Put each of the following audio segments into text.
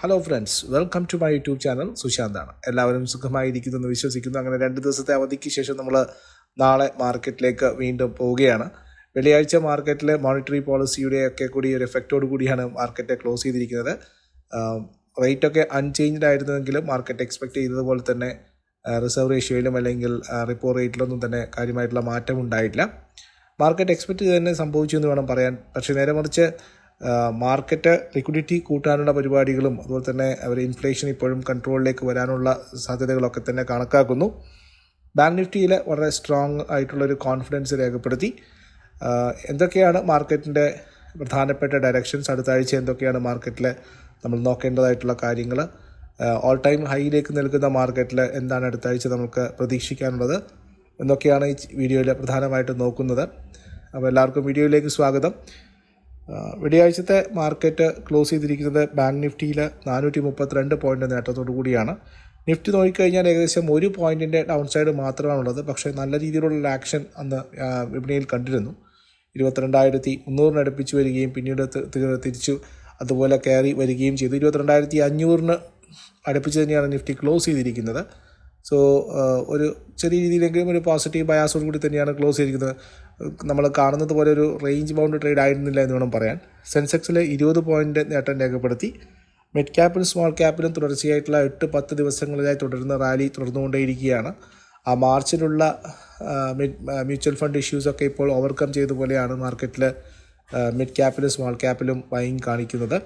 Hello friends welcome to my YouTube channel സുശാന്താണ് എല്ലാവരും സുഖമായിരിക്കുന്നു എന്ന് വിശ്വസിക്കുന്നു. അങ്ങനെ രണ്ട് ദിവസത്തെ അവധിക്ക് ശേഷം നമ്മൾ നാളെ മാർക്കറ്റിലേക്ക് വീണ്ടും പോവുകയാണ്. വെള്ളിയാഴ്ച മാർക്കറ്റിലെ മോണിറ്ററി പോളിസിയുടെ ഒക്കെ കൂടി ഒരു എഫക്റ്റോട് കൂടിയാണ് മാർക്കറ്റ് ക്ലോസ് ചെയ്തിരിക്കുന്നത്. റേറ്റൊക്കെ അൺചേഞ്ച്ഡ് ആയിരുന്നെങ്കിലും മാർക്കറ്റ് എക്സ്പെക്റ്റ് ചെയ്തതുപോലെ തന്നെ റിസർവ് റേഷ്യോയിലും അല്ലെങ്കിൽ റിപ്പോ റേറ്റിലൊന്നും തന്നെ കാര്യമായിട്ടുള്ള മാറ്റം ഉണ്ടായിട്ടില്ല. മാർക്കറ്റ് എക്സ്പെക്റ്റ് ചെയ്ത് തന്നെ സംഭവിച്ചു എന്ന് വേണം പറയാൻ. പക്ഷേ നേരെ മറിച്ച് മാർക്കറ്റ് ലിക്വിഡിറ്റി കൂട്ടാനുള്ള പരിപാടികളും അതുപോലെ തന്നെ അവർ ഇൻഫ്ലേഷൻ ഇപ്പോഴും കൺട്രോളിലേക്ക് വരാനുള്ള സാധ്യതകളൊക്കെ തന്നെ കണക്കാക്കുന്നു. ബാങ്ക് നിഫ്റ്റിയിൽ വളരെ സ്ട്രോങ് ആയിട്ടുള്ളൊരു കോൺഫിഡൻസ് രേഖപ്പെടുത്തി. എന്തൊക്കെയാണ് മാർക്കറ്റിന്റെ പ്രധാനപ്പെട്ട ഡയറക്ഷൻസ് അടുത്ത ആഴ്ച എന്തൊക്കെയാണ് മാർക്കറ്റിൽ നമ്മൾ നോക്കേണ്ടതായിട്ടുള്ള കാര്യങ്ങൾ? ഓൾ ടൈം ഹൈയിലേക്ക് നിൽക്കുന്ന മാർക്കറ്റിൽ എന്താണ് അടുത്ത ആഴ്ച നമുക്ക് പ്രതീക്ഷിക്കാനുള്ളത്? എന്നൊക്കെയാണ് ഈ വീഡിയോയിൽ പ്രധാനമായിട്ടും നോക്കുന്നത്. അപ്പോൾ എല്ലാവർക്കും വീഡിയോയിലേക്ക് സ്വാഗതം. വെള്ളിയാഴ്ചത്തെ മാർക്കറ്റ് ക്ലോസ് ചെയ്തിരിക്കുന്നത് ബാങ്ക് നിഫ്റ്റിയിൽ നാനൂറ്റി മുപ്പത്തിരണ്ട് പോയിന്റ് നേട്ടത്തോടു കൂടിയാണ്. നിഫ്റ്റി നോക്കിക്കഴിഞ്ഞാൽ ഏകദേശം ഒരു പോയിന്റിന്റെ ഡൗൺ സൈഡ് മാത്രമാണുള്ളത്. പക്ഷേ നല്ല രീതിയിലുള്ള ആക്ഷൻ അന്ന് വിപണിയിൽ കണ്ടിരുന്നു. ഇരുപത്തിരണ്ടായിരത്തി മുന്നൂറിന് അടുപ്പിച്ച് വരികയും പിന്നീട് തിരിച്ചു അതുപോലെ കയറി വരികയും ചെയ്തു. ഇരുപത്തിരണ്ടായിരത്തി അഞ്ഞൂറിന് അടുപ്പിച്ച് തന്നെയാണ് നിഫ്റ്റി ക്ലോസ് ചെയ്തിരിക്കുന്നത്. സോ ഒരു ചെറിയ രീതിയിലെങ്കിലും ഒരു പോസിറ്റീവ് ബയാസോട് കൂടി തന്നെയാണ് ക്ലോസ് ചെയ്തിരിക്കുന്നത്. നമ്മൾ കാണുന്നത് പോലെ ഒരു റേഞ്ച് ബൗണ്ട് ട്രേഡ് ആയിരുന്നില്ല എന്ന് വേണം പറയാൻ. സെൻസെക്സിലെ ഇരുപത് പോയിന്റ് നേട്ടം രേഖപ്പെടുത്തി. മിഡ് ക്യാപ്പിലും സ്മോൾ ക്യാപ്പിലും തുടർച്ചയായിട്ടുള്ള എട്ട് പത്ത് ദിവസങ്ങളിലായി തുടരുന്ന റാലി തുടർന്നുകൊണ്ടേയിരിക്കുകയാണ്. ആ മാർച്ചിലുള്ള മ്യൂച്വൽ ഫണ്ട് ഇഷ്യൂസൊക്കെ ഇപ്പോൾ ഓവർകം ചെയ്ത പോലെയാണ് മാർക്കറ്റിൽ മിഡ് ക്യാപ്പിലും സ്മോൾ ക്യാപ്പിലും ബൈങ് കാണിക്കുന്നത്.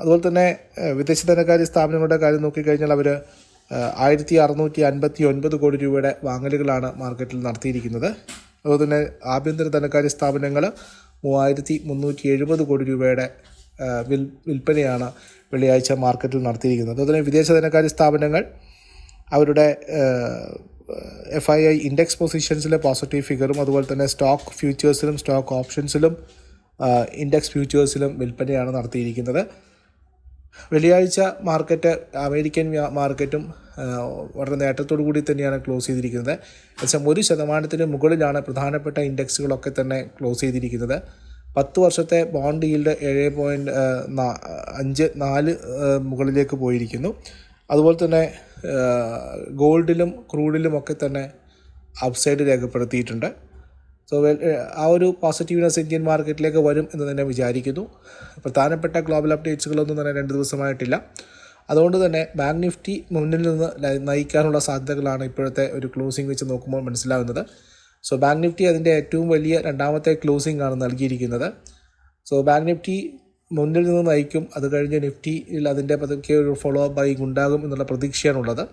അതുപോലെ തന്നെ വിദേശ ധനകാര്യ സ്ഥാപനങ്ങളുടെ കാര്യം നോക്കിക്കഴിഞ്ഞാൽ അവർ ആയിരത്തി അറുന്നൂറ്റി അൻപത്തി ഒൻപത് കോടി രൂപയുടെ വാങ്ങലുകളാണ് മാർക്കറ്റിൽ നടത്തിയിരിക്കുന്നത്. അതുപോലെ തന്നെ ആഭ്യന്തര ധനകാര്യ സ്ഥാപനങ്ങൾ മൂവായിരത്തി മുന്നൂറ്റി എഴുപത് കോടി രൂപയുടെ വിൽ വിൽപ്പനയാണ് വെള്ളിയാഴ്ച മാർക്കറ്റിൽ നടത്തിയിരിക്കുന്നത്. അതുപോലെ തന്നെ വിദേശ ധനകാര്യ സ്ഥാപനങ്ങൾ അവരുടെ എഫ് ഐ ഐ ഇൻഡെക്സ് പൊസിഷൻസിലെ പോസിറ്റീവ് ഫിഗറും അതുപോലെ തന്നെ സ്റ്റോക്ക് ഫ്യൂച്ചേഴ്സിലും സ്റ്റോക്ക് ഓപ്ഷൻസിലും ഇൻഡെക്സ് ഫ്യൂച്ചേഴ്സിലും വിൽപ്പനയാണ് നടത്തിയിരിക്കുന്നത്. വെള്ളിയാഴ്ച മാർക്കറ്റ് അമേരിക്കൻ മാർക്കറ്റും വളരെ നേട്ടത്തോടു കൂടി തന്നെയാണ് ക്ലോസ് ചെയ്തിരിക്കുന്നത്. ഏകദേശം ഒരു ശതമാനത്തിന് മുകളിലാണ് പ്രധാനപ്പെട്ട ഇൻഡെക്സുകളൊക്കെ തന്നെ ക്ലോസ് ചെയ്തിരിക്കുന്നത്. പത്ത് വർഷത്തെ ബോണ്ട് ഈൽഡ് ഏഴ് പോയിന്റ് അഞ്ച് നാല് മുകളിലേക്ക് പോയിരിക്കുന്നു. അതുപോലെ തന്നെ ഗോൾഡിലും ക്രൂഡിലും ഒക്കെ തന്നെ അപ്സൈഡ് രേഖപ്പെടുത്തിയിട്ടുണ്ട്. സോ ആ ഒരു പോസിറ്റീവ്നെസ് ഇന്ത്യൻ മാർക്കറ്റിലേക്ക് വരും എന്ന് തന്നെ വിചാരിക്കുന്നു. പ്രധാനപ്പെട്ട ഗ്ലോബൽ അപ്ഡേറ്റ്സുകളൊന്നും തന്നെ രണ്ട് ദിവസമായിട്ടില്ല. അതുകൊണ്ട് തന്നെ ബാങ്ക് നിഫ്റ്റി മുന്നിൽ നിന്ന് നയിക്കാനുള്ള സാധ്യതകളാണ് ഇപ്പോഴത്തെ ഒരു ക്ലോസിംഗ് വെച്ച് നോക്കുമ്പോൾ മനസ്സിലാകുന്നത് സോ ബാങ്ക് നിഫ്റ്റി അതിന്റെ ഏറ്റവും വലിയ രണ്ടാമത്തെ ക്ലോസിംഗ് ആണ് നൽകിയിരിക്കുന്നത്. സോ ബാങ്ക് നിഫ്റ്റി മുന്നിൽ നിന്ന് നയിക്കും. അത് കഴിഞ്ഞ് നിഫ്റ്റിയിൽ അതിന്റെ പതുക്കെ ഒരു ഫോളോ അപ്പ് ബൈങ് ഉണ്ടാകും എന്നുള്ള പ്രതീക്ഷയാണുള്ളത്.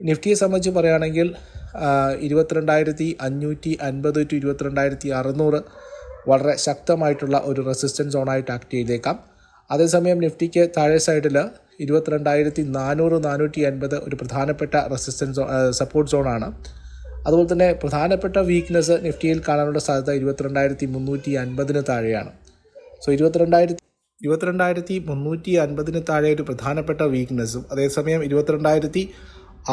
നിഫ്റ്റിയെ സംബന്ധിച്ച് പറയുകയാണെങ്കിൽ ഇരുപത്തിരണ്ടായിരത്തി അഞ്ഞൂറ്റി അൻപത് ടു ഇരുപത്തിരണ്ടായിരത്തി അറുന്നൂറ് വളരെ ശക്തമായിട്ടുള്ള ഒരു റെസിസ്റ്റൻസ് സോണായിട്ട് ആക്ട് ചെയ്തേക്കാം. അതേസമയം നിഫ്റ്റിക്ക് താഴെ സൈഡിൽ ഇരുപത്തിരണ്ടായിരത്തി നാനൂറ് നാനൂറ്റി അൻപത് ഒരു പ്രധാനപ്പെട്ട റെസിസ്റ്റൻസ് സപ്പോർട്ട് സോണാണ്. അതുപോലെ തന്നെ പ്രധാനപ്പെട്ട വീക്ക്നെസ് നിഫ്റ്റിയിൽ കാണാനുള്ള സാധ്യത ഇരുപത്തിരണ്ടായിരത്തി മുന്നൂറ്റി അൻപതിന് താഴെയാണ്. സോ ഇരുപത്തിരണ്ടായിരത്തി ഇരുപത്തിരണ്ടായിരത്തി മുന്നൂറ്റി അൻപതിന് താഴെ ഒരു പ്രധാനപ്പെട്ട വീക്ക്നെസ്സും അതേസമയം ഇരുപത്തിരണ്ടായിരത്തി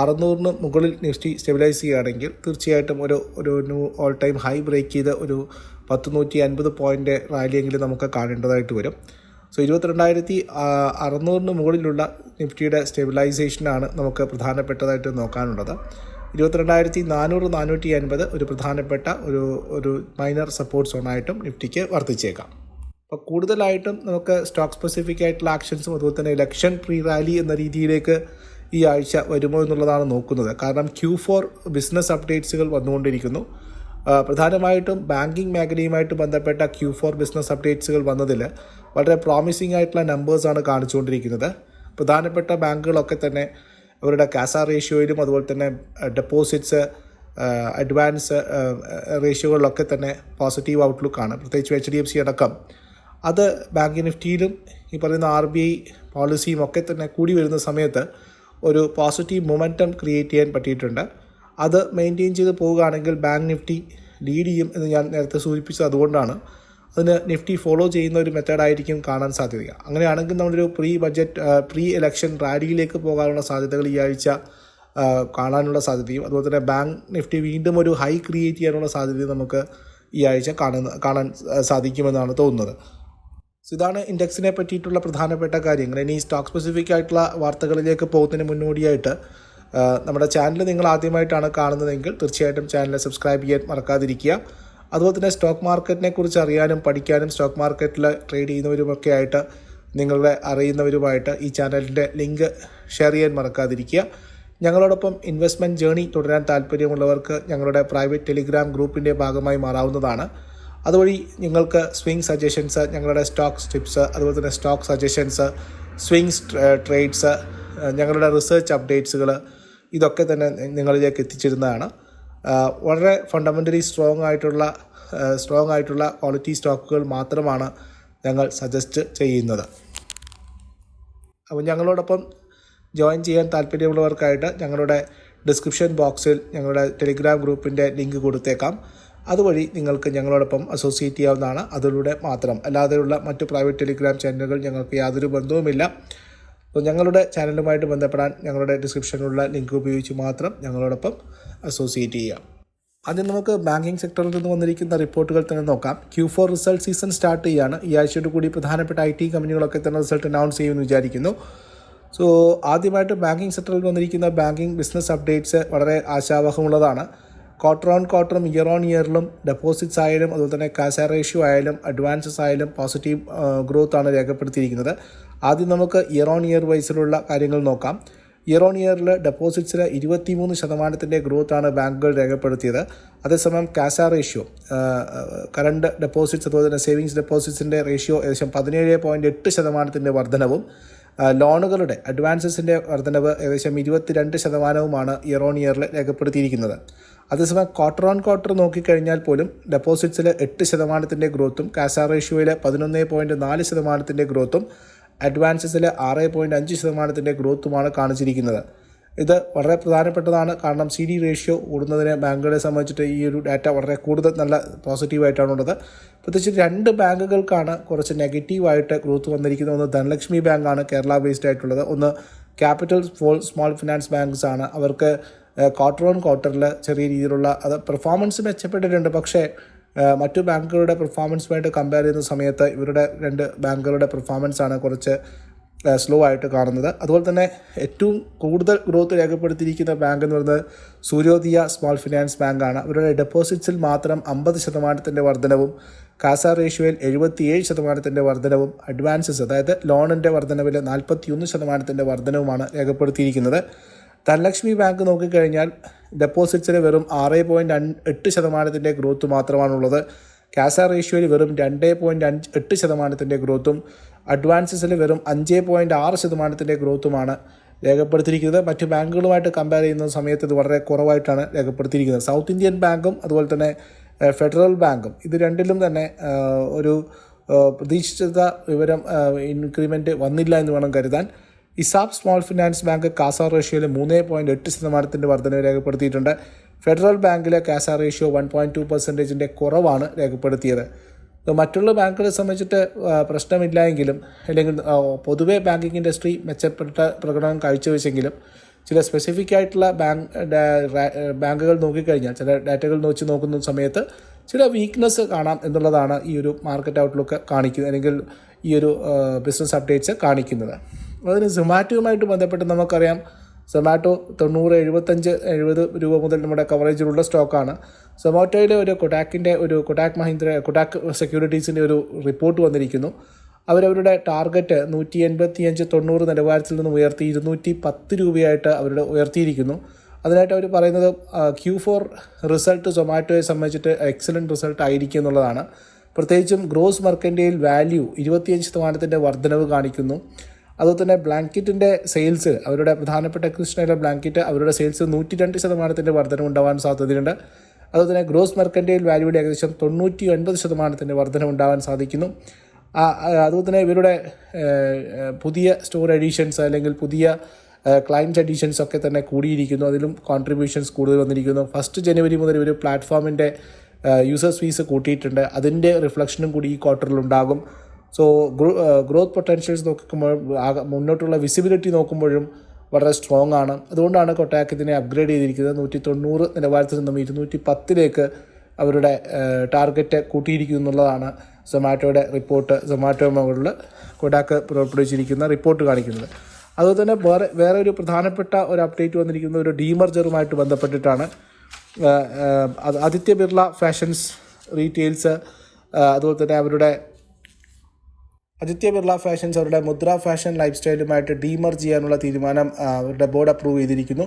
അറുന്നൂറിന് മുകളിൽ നിഫ്റ്റി സ്റ്റെബിലൈസ് ചെയ്യുകയാണെങ്കിൽ തീർച്ചയായിട്ടും ഒരു ഒരു new all time high break ചെയ്ത ഒരു പത്ത് നൂറ്റി അൻപത് പോയിന്റ് റാലിയെങ്കിലും നമുക്ക് കാണേണ്ടതായിട്ട് വരും. സോ ഇരുപത്തിരണ്ടായിരത്തി അറുന്നൂറിന് മുകളിലുള്ള നിഫ്റ്റിയുടെ സ്റ്റെബിലൈസേഷനാണ് നമുക്ക് പ്രധാനപ്പെട്ടതായിട്ട് നോക്കാനുള്ളത്. ഇരുപത്തിരണ്ടായിരത്തി നാനൂറ് നാനൂറ്റി അൻപത് ഒരു പ്രധാനപ്പെട്ട ഒരു ഒരു മൈനർ സപ്പോർട്ട് സോണായിട്ടും നിഫ്റ്റിക്ക് വർദ്ധിച്ചേക്കാം അപ്പോൾ കൂടുതലായിട്ടും നമുക്ക് സ്റ്റോക്ക് സ്പെസിഫിക് ആയിട്ടുള്ള ആക്ഷൻസും അതുപോലെ തന്നെ ഇലക്ഷൻ പ്രീ റാലി എന്ന രീതിയിലേക്ക് ഈ ആഴ്ച വരുമോ എന്നുള്ളതാണ് നോക്കുന്നത്. കാരണം ക്യൂ ഫോർ ബിസിനസ് അപ്ഡേറ്റ്സുകൾ വന്നുകൊണ്ടിരിക്കുന്നു. പ്രധാനമായിട്ടും ബാങ്കിങ് മേഖലയുമായിട്ട് ബന്ധപ്പെട്ട ക്യൂ ഫോർ ബിസിനസ് അപ്ഡേറ്റ്സുകൾ വന്നതിൽ വളരെ പ്രോമിസിംഗ് ആയിട്ടുള്ള നമ്പേഴ്സാണ് കാണിച്ചുകൊണ്ടിരിക്കുന്നത്. പ്രധാനപ്പെട്ട ബാങ്കുകളൊക്കെ തന്നെ അവരുടെ കാസ റേഷ്യോയിലും അതുപോലെ തന്നെ ഡെപ്പോസിറ്റ്സ് അഡ്വാൻസ് റേഷ്യോകളിലൊക്കെ തന്നെ പോസിറ്റീവ് ഔട്ട്ലുക്കാണ് പ്രത്യേകിച്ച് എച്ച് ഡി എഫ് സി അടക്കം. അത് ബാങ്ക് നിഫ്റ്റിയിലും ഈ പറയുന്ന ആർ ബി ഐ പോളിസിയും ഒക്കെ തന്നെ കൂടി വരുന്ന സമയത്ത് ഒരു പോസിറ്റീവ് മൊമെന്റം ക്രിയേറ്റ് ചെയ്യാൻ പറ്റിയിട്ടുണ്ട്. അത് മെയിന്റെയിൻ ചെയ്ത് പോവുകയാണെങ്കിൽ ബാങ്ക് നിഫ്റ്റി ലീഡ് ചെയ്യും എന്ന് ഞാൻ നേരത്തെ സൂചിപ്പിച്ചത് അതുകൊണ്ടാണ്. അതിന് നിഫ്റ്റി ഫോളോ ചെയ്യുന്ന ഒരു മെത്തേഡായിരിക്കും കാണാൻ സാധ്യത അങ്ങനെയാണെങ്കിൽ നമ്മളൊരു പ്രീ ബഡ്ജറ്റ് പ്രീ ഇലക്ഷൻ റാലിയിലേക്ക് പോകാനുള്ള സാധ്യതകൾ ഈ ആഴ്ച കാണാനുള്ള സാധ്യതയും അതുപോലെ തന്നെ ബാങ്ക് നിഫ്റ്റി വീണ്ടും ഒരു ഹൈ ക്രിയേറ്റ് ചെയ്യാനുള്ള സാധ്യതയും നമുക്ക് ഈ ആഴ്ച കാണുന്ന കാണാൻ സാധിക്കുമെന്നാണ് തോന്നുന്നത്. സോ ഇതാണ് ഇൻഡെക്സിനെ പറ്റിയിട്ടുള്ള പ്രധാനപ്പെട്ട കാര്യങ്ങൾ. ഇനി സ്റ്റോക്ക് സ്പെസിഫിക് ആയിട്ടുള്ള വാർത്തകളിലേക്ക് പോകുന്നതിന് മുന്നോടിയായിട്ട് നമ്മുടെ ചാനൽ നിങ്ങൾ ആദ്യമായിട്ടാണ് കാണുന്നതെങ്കിൽ തീർച്ചയായിട്ടും ചാനൽ സബ്സ്ക്രൈബ് ചെയ്യാൻ മറക്കാതിരിക്കുക. അതുപോലെ തന്നെ സ്റ്റോക്ക് മാർക്കറ്റിനെ കുറിച്ച് അറിയാനും പഠിക്കാനും സ്റ്റോക്ക് മാർക്കറ്റിൽ ട്രേഡ് ചെയ്യുന്നവരുമൊക്കെ ആയിട്ട് നിങ്ങളുടെ അറിയുന്നവരുമായിട്ട് ഈ ചാനലിന്റെ ലിങ്ക് ഷെയർ ചെയ്യാൻ മറക്കാതിരിക്കുക. ഞങ്ങളോടൊപ്പം ഇൻവെസ്റ്റ്മെന്റ് ജേണി തുടരാൻ താല്പര്യമുള്ളവർക്ക് ഞങ്ങളുടെ പ്രൈവറ്റ് ടെലിഗ്രാം ഗ്രൂപ്പിന്റെ ഭാഗമായി മാറാവുന്നതാണ്. അതുവഴി നിങ്ങൾക്ക് സ്വിംഗ് സജഷൻസ് ഞങ്ങളുടെ സ്റ്റോക്ക് ടിപ്സ് അതുപോലെ തന്നെ സ്റ്റോക്ക് സജഷൻസ് സ്വിംഗ്സ് ട്രേഡ്സ് ഞങ്ങളുടെ റിസർച്ച് അപ്ഡേറ്റ്സുകൾ ഇതൊക്കെ തന്നെ നിങ്ങളിലേക്ക് എത്തിച്ചിരുന്നതാണ്. വളരെ ഫണ്ടമെന്റലി സ്ട്രോങ് ആയിട്ടുള്ള സ്ട്രോങ് ആയിട്ടുള്ള ക്വാളിറ്റി സ്റ്റോക്കുകൾ മാത്രമാണ് ഞങ്ങൾ സജസ്റ്റ് ചെയ്യുന്നത്. അപ്പോൾ ഞങ്ങളോടൊപ്പം ജോയിൻ ചെയ്യാൻ താല്പര്യമുള്ളവർക്കായിട്ട് ഞങ്ങളുടെ ഡിസ്ക്രിപ്ഷൻ ബോക്സിൽ ഞങ്ങളുടെ ടെലിഗ്രാം ഗ്രൂപ്പിന്റെ ലിങ്ക് കൊടുത്തേക്കാം. അതുവഴി നിങ്ങൾക്ക് ഞങ്ങളോടൊപ്പം അസോസിയേറ്റ് ചെയ്യാവുന്നതാണ്. അതിലൂടെ മാത്രം. അല്ലാതെയുള്ള മറ്റു പ്രൈവറ്റ് ടെലിഗ്രാം ചാനലുകൾ ഞങ്ങൾക്ക് യാതൊരു ബന്ധവുമില്ല. അപ്പോൾ ഞങ്ങളുടെ ചാനലുമായിട്ട് ബന്ധപ്പെടാൻ ഞങ്ങളുടെ ഡിസ്ക്രിപ്ഷനിലുള്ള ലിങ്ക് ഉപയോഗിച്ച് മാത്രം ഞങ്ങളോടൊപ്പം അസോസിയേറ്റ് ചെയ്യാം ആദ്യം നമുക്ക് ബാങ്കിങ് സെക്ടറിൽ നിന്ന് വന്നിരിക്കുന്ന റിപ്പോർട്ടുകൾ തന്നെ നോക്കാം. Q four result season start ചെയ്യുകയാണ് ഈ ആഴ്ചയോട് കൂടി പ്രധാനപ്പെട്ട ഐ ടി കമ്പനികളൊക്കെ തന്നെ റിസൾട്ട് അനൗൺസ് ചെയ്യുമെന്ന് വിചാരിക്കുന്നു. സോ ആദ്യമായിട്ട് ബാങ്കിങ് സെക്ടറിൽ വന്നിരിക്കുന്ന ബാങ്കിങ് ബിസിനസ് അപ്ഡേറ്റ്സ് വളരെ ആശാവഹമുള്ളതാണ്. ക്വാർട്ടർ ഓൺ ക്വാർട്ടറും ഇയർ ഓൺ ഇയറിലും ഡെപ്പോസിറ്റ്സ് ആയാലും അതുപോലെ തന്നെ കാശ റേഷ്യോ ആയാലും അഡ്വാൻസസ് ആയാലും പോസിറ്റീവ് ഗ്രോത്ത് ആണ് രേഖപ്പെടുത്തിയിരിക്കുന്നത്. ആദ്യം നമുക്ക് ഇയർ ഓൺ ഇയർ വൈസിലുള്ള കാര്യങ്ങൾ നോക്കാം. ഇയർ ഓൺ ഇയറിൽ ഡെപ്പോസിറ്റ്സിൽ ഇരുപത്തിമൂന്ന് ശതമാനത്തിന്റെ ഗ്രോത്താണ് ബാങ്കുകൾ രേഖപ്പെടുത്തിയത്. അതേസമയം കാശ റേഷ്യോ കറണ്ട് ഡെപ്പോസിറ്റ്സ് അതുപോലെ തന്നെ സേവിങ്സ് ഡെപ്പോസിറ്റ്സിന്റെ റേഷ്യോ ഏകദേശം പതിനേഴ് പോയിന്റ് എട്ട് ശതമാനത്തിന്റെ വർധനവും ലോണുകളുടെ അഡ്വാൻസസിന്റെ വർധനവ് ഏകദേശം ഇരുപത്തിരണ്ട് ശതമാനവുമാണ് ഇയർ ഓൺ ഇയറിൽ രേഖപ്പെടുത്തിയിരിക്കുന്നത്. അതേസമയം ക്വാർട്ടർ ഓൺ ക്വാർട്ടർ നോക്കിക്കഴിഞ്ഞാൽ പോലും ഡെപ്പോസിറ്റ്സിൽ എട്ട് ശതമാനത്തിന്റെ ഗ്രോത്തും കാസ റേഷ്യോയിലെ പതിനൊന്ന് പോയിന്റ് നാല് ശതമാനത്തിന്റെ ഗ്രോത്തും അഡ്വാൻസസിൽ ആറ് പോയിന്റ് അഞ്ച് ശതമാനത്തിന്റെ ഗ്രോത്തുമാണ് കാണിച്ചിരിക്കുന്നത്. ഇത് വളരെ പ്രധാനപ്പെട്ടതാണ്. കാരണം സി ഡി റേഷ്യോ കൂടുന്നതിനെ ബാങ്കുകളെ സംബന്ധിച്ചിട്ട് ഈ ഒരു ഡാറ്റ വളരെ കൂടുതൽ നല്ല പോസിറ്റീവായിട്ടാണുള്ളത് പ്രത്യേകിച്ച് രണ്ട് ബാങ്കുകൾക്കാണ് കുറച്ച് നെഗറ്റീവായിട്ട് ഗ്രോത്ത് വന്നിരിക്കുന്നത്. ഒന്ന് ധനലക്ഷ്മി ബാങ്കാണ് കേരള ബേസ്ഡ് ആയിട്ടുള്ളത്. ഒന്ന് ക്യാപിറ്റൽ ഫോൾ സ്മോൾ ഫിനാൻസ് ബാങ്ക്സ് ആണ്. അവർക്ക് ക്വാർട്ടർ ഓൺ ക്വാർട്ടറിൽ ചെറിയ രീതിയിലുള്ള അത് പെർഫോമൻസ് മെച്ചപ്പെട്ടിട്ടുണ്ട്. പക്ഷേ മറ്റു ബാങ്കുകളുടെ പെർഫോമൻസുമായിട്ട് കമ്പയർ ചെയ്യുന്ന സമയത്ത് ഇവരുടെ രണ്ട് ബാങ്കുകളുടെ പെർഫോമൻസ് ആണ് കുറച്ച് സ്ലോ ആയിട്ട് കാണുന്നത്. അതുപോലെ തന്നെ ഏറ്റവും കൂടുതൽ ഗ്രോത്ത് രേഖപ്പെടുത്തിയിരിക്കുന്ന ബാങ്ക് എന്ന് പറയുന്നത് സൂര്യോദയ സ്മോൾ ഫിനാൻസ് ബാങ്കാണ് അവരുടെ ഡെപ്പോസിറ്റ്സിൽ മാത്രം അമ്പത് ശതമാനത്തിന്റെ വർധനവും കാസ റേഷ്യോയിൽ എഴുപത്തിയേഴ് ശതമാനത്തിന്റെ വർധനവും അഡ്വാൻസസ് അതായത് ലോണിന്റെ വർധനവിൽ നാൽപ്പത്തിയൊന്ന് ശതമാനത്തിന്റെ വർധനവുമാണ് രേഖപ്പെടുത്തിയിരിക്കുന്നത്. ധനലക്ഷ്മി ബാങ്ക് നോക്കിക്കഴിഞ്ഞാൽ ഡെപ്പോസിറ്റ്സിന് വെറും ആറ് പോയിന്റ് എട്ട് ശതമാനത്തിന്റെ ഗ്രോത്ത് മാത്രമാണുള്ളത്. കാസ റേഷ്യോയിൽ വെറും രണ്ട് പോയിന്റ് അഞ്ച് എട്ട് ശതമാനത്തിന്റെ ഗ്രോത്തും അഡ്വാൻസസിൽ വെറും അഞ്ച് പോയിന്റ് ആറ് ശതമാനത്തിന്റെ ഗ്രോത്തുമാണ് രേഖപ്പെടുത്തിയിരിക്കുന്നത്. മറ്റ് ബാങ്കുകളുമായിട്ട് കമ്പയർ ചെയ്യുന്ന സമയത്ത് ഇത് വളരെ കുറവായിട്ടാണ് രേഖപ്പെടുത്തിയിരിക്കുന്നത്. സൗത്ത് ഇന്ത്യൻ ബാങ്കും അതുപോലെ തന്നെ ഫെഡറൽ ബാങ്കും ഇത് രണ്ടിലും തന്നെ ഒരു പ്രതീക്ഷിത വിവരം ഇൻക്രിമെന്റ് വന്നില്ല എന്ന് വേണം കരുതാൻ. ESAF small finance bank CASA റേഷ്യോയിൽ മൂന്ന് പോയിന്റ് എട്ട് ശതമാനത്തിന്റെ വർധനവ് രേഖപ്പെടുത്തിയിട്ടുണ്ട്. ഫെഡറൽ ബാങ്കിലെ CASA ratio one point two പെർസെന്റേജിന്റെ കുറവാണ് രേഖപ്പെടുത്തിയത്. മറ്റുള്ള ബാങ്കുകളെ സംബന്ധിച്ചിട്ട് പ്രശ്നമില്ലായെങ്കിലും അല്ലെങ്കിൽ പൊതുവേ ബാങ്കിങ് ഇൻഡസ്ട്രി മെച്ചപ്പെട്ട പ്രകടനം കാഴ്ചവെച്ചെങ്കിലും ചില സ്പെസിഫിക് ആയിട്ടുള്ള ബാങ്ക് ബാങ്കുകൾ നോക്കിക്കഴിഞ്ഞാൽ ചില ഡാറ്റകൾ നോക്കി നോക്കുന്ന സമയത്ത് ചില വീക്ക്നെസ് കാണാം എന്നുള്ളതാണ് ഈ ഒരു മാർക്കറ്റ് ഔട്ട്ലുക്ക് കാണിക്കുന്നത് അല്ലെങ്കിൽ ഈ ഒരു ബിസിനസ് അപ്ഡേറ്റ്സ് കാണിക്കുന്നത്. അതിന് സൊമാറ്റോയുമായിട്ട് ബന്ധപ്പെട്ട് നമുക്കറിയാം. സൊമാറ്റോ തൊണ്ണൂറ് എഴുപത്തഞ്ച് എഴുപത് രൂപ മുതൽ നമ്മുടെ കവറേജിലുള്ള സ്റ്റോക്കാണ് സൊമാറ്റോയിലെ ഒരു കൊടാക്കിന്റെ ഒരു കൊടാക് മഹീന്ദ്ര കൊടാക് സെക്യൂരിറ്റീസിന്റെ ഒരു റിപ്പോർട്ട് വന്നിരിക്കുന്നു. അവരവരുടെ ടാർഗറ്റ് നൂറ്റി എൺപത്തിയഞ്ച് തൊണ്ണൂറ് നിലവാരത്തിൽ നിന്ന് ഉയർത്തി ഇരുന്നൂറ്റി പത്ത് രൂപയായിട്ട് അവരുടെ ഉയർത്തിയിരിക്കുന്നു. അതിനായിട്ട് അവർ പറയുന്നത് ക്യൂ ഫോർ റിസൾട്ട് സൊമാറ്റോയെ സംബന്ധിച്ചിട്ട് എക്സലന്റ് റിസൾട്ട് ആയിരിക്കും എന്നുള്ളതാണ്. പ്രത്യേകിച്ചും ഗ്രോസ് മർക്കന്റൈൽ വാല്യൂ ഇരുപത്തിയഞ്ച് ശതമാനത്തിന്റെ വർധനവ് കാണിക്കുന്നു. അതുപോലെ തന്നെ ബ്ലാങ്കറ്റിന്റെ സെയിൽസ് അവരുടെ പ്രധാനപ്പെട്ട കൃഷ്ണയിലെ ബ്ലാങ്കറ്റ് അവരുടെ സെയിൽസ് നൂറ്റി രണ്ട് ശതമാനത്തിന്റെ വർധന ഉണ്ടാവാൻ സാധ്യതയുണ്ട്. അതുപോലെ തന്നെ ഗ്രോസ് മെർക്കന്റൈൽ വാല്യൂയുടെ ഏകദേശം തൊണ്ണൂറ്റി ഒൻപത് ശതമാനത്തിന്റെ വർധന ഉണ്ടാവാൻ സാധിക്കുന്നു. അതുപോലെ തന്നെ ഇവരുടെ പുതിയ സ്റ്റോർ എഡീഷൻസ് അല്ലെങ്കിൽ പുതിയ ക്ലയന്റ് അഡീഷൻസ് ഒക്കെ തന്നെ കൂടിയിരിക്കുന്നു. അതിലും കോൺട്രിബ്യൂഷൻസ് കൂടുതൽ വന്നിരിക്കുന്നു. ഫസ്റ്റ് ജനുവരി മുതൽ ഇവർ പ്ലാറ്റ്ഫോമിന്റെ യൂസേഴ്സ് ഫീസ് കൂട്ടിയിട്ടുണ്ട്. അതിന്റെ റിഫ്ലക്ഷനും കൂടി ഈ ക്വാർട്ടറിൽ ഉണ്ടാകും. സോ ഗ്രോത്ത് പൊട്ടൻഷ്യൽസ് നോക്കുമ്പോൾ മുന്നോട്ടുള്ള വിസിബിലിറ്റി നോക്കുമ്പോഴും വളരെ സ്ട്രോങ് ആണ്. അതുകൊണ്ടാണ് കൊട്ടാക്ക് ഇതിനെ അപ്ഗ്രേഡ് ചെയ്തിരിക്കുന്നത്. നൂറ്റി തൊണ്ണൂറ് നിലവാരത്തിൽ നിന്നും ഇരുന്നൂറ്റി പത്തിലേക്ക് അവരുടെ ടാർഗറ്റ് കൂട്ടിയിരിക്കുന്നു എന്നുള്ളതാണ് സൊമാറ്റോയുടെ റിപ്പോർട്ട് സൊമാറ്റോ മുകളിൽ കൊട്ടാക്ക് പുറപ്പെടുവിച്ചിരിക്കുന്ന റിപ്പോർട്ട് കാണിക്കുന്നത്. അതുപോലെ തന്നെ വേറെ വേറെ ഒരു പ്രധാനപ്പെട്ട ഒരു അപ്ഡേറ്റ് വന്നിരിക്കുന്ന ഒരു ഡീമർജറുമായിട്ട് ബന്ധപ്പെട്ടിട്ടാണ്. ആദിത്യ ബിർള ഫാഷൻസ് റീറ്റെയിൽസ് അതുപോലെ തന്നെ അവരുടെ ആദിത്യ ബിർള ഫാഷൻസ് അവരുടെ മുദ്ര ഫാഷൻ ലൈഫ് സ്റ്റൈലുമായിട്ട് ഡീമർജ് ചെയ്യാനുള്ള തീരുമാനം അവരുടെ ബോർഡ് അപ്രൂവ് ചെയ്തിരിക്കുന്നു.